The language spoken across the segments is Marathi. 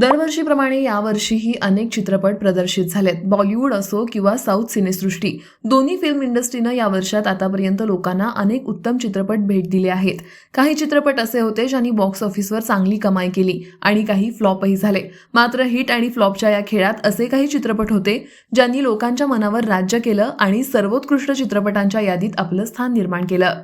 दरवर्षीप्रमाणे यावर्षीही अनेक चित्रपट प्रदर्शित झालेत. बॉलिवूड असो किंवा साऊथ सिनेसृष्टी दोन्ही फिल्म इंडस्ट्रीनं या वर्षात आतापर्यंत लोकांना अनेक उत्तम चित्रपट भेट दिले आहेत. काही चित्रपट असे होते ज्यांनी बॉक्स ऑफिसवर चांगली कमाई केली आणि काही फ्लॉपही झाले. मात्र हिट आणि फ्लॉपच्या या खेळात असे काही चित्रपट होते ज्यांनी लोकांच्या मनावर राज्य केलं आणि सर्वोत्कृष्ट चित्रपटांच्या यादीत आपलं स्थान निर्माण केलं.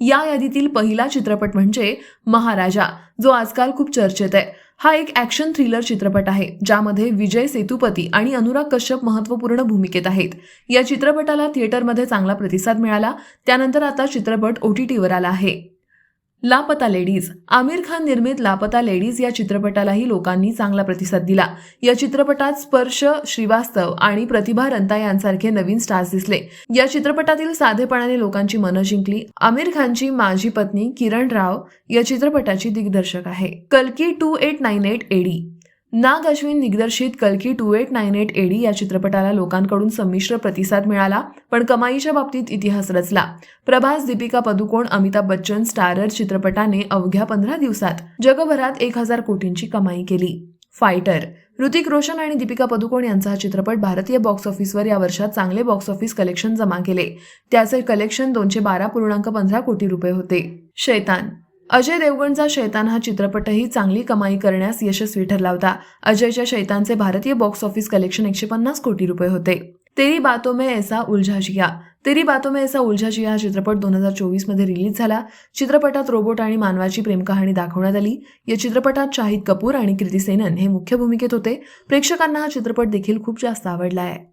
या यादीतील पहिला चित्रपट म्हणजे महाराजा जो आजकाल खूप चर्चेत आहे. हा एक ॲक्शन थ्रिलर चित्रपट आहे ज्यामध्ये विजय सेतुपती आणि अनुराग कश्यप महत्त्वपूर्ण भूमिकेत आहेत. या चित्रपटाला थिएटरमध्ये चांगला प्रतिसाद मिळाला त्यानंतर आता चित्रपट ओ टी टीवर आला आहे. लापता लेडीज. आमिर खान निर्मित लापता लेडीज या चित्रपटालाही लोकांनी चांगला प्रतिसाद दिला. या चित्रपटात स्पर्श श्रीवास्तव आणि प्रतिभा रंता यांसारखे नवीन स्टार्स दिसले. या चित्रपटातील साधेपणाने लोकांची मनं जिंकली. आमिर खानची माझी पत्नी किरण राव या चित्रपटाची दिग्दर्शक आहे. कल्की two eight nine eight AD Nag Ashwin दिग्दर्शित कल्की two eight nine eight AD या चित्रपटाला लोकांकडून संमिश्र प्रतिसाद मिळाला पण कमाईच्या बाबतीत इतिहास रचला. प्रभास दीपिका पदुकोण अमिताभ बच्चन स्टारर चित्रपटाने अवघ्या पंधरा दिवसात जगभरात एक हजार कोटींची कमाई केली. फायटर. ऋतिक रोशन आणि दीपिका पदुकोण यांचा हा चित्रपट भारतीय बॉक्स ऑफिसवर या वर्षात चांगले बॉक्स ऑफिस कलेक्शन जमा केले. त्याचे कलेक्शन दोनशे बारा पूर्णांक पंधरा कोटी रुपये होते. शैतान. अजय देवगणचा शैतान हा चित्रपटही चांगली कमाई करण्यास यशस्वी ठरला होता. अजयच्या शैतानचे भारतीय बॉक्स ऑफिस कलेक्शन एकशे पन्नास कोटी रुपये होते. तेरी बातों में ऐसा उलझा जिया. तेरी बातों में ऐसा उलझा जिया हा चित्रपट दोन हजार चोवीसमध्ये रिलीज झाला. चित्रपटात रोबोट आणि मानवाची प्रेमकहाणी दाखवण्यात आली. या चित्रपटात शाहिद कपूर आणि कृती सेनन हे मुख्य भूमिकेत होते. प्रेक्षकांना हा चित्रपट देखील खूप जास्त आवडला आहे.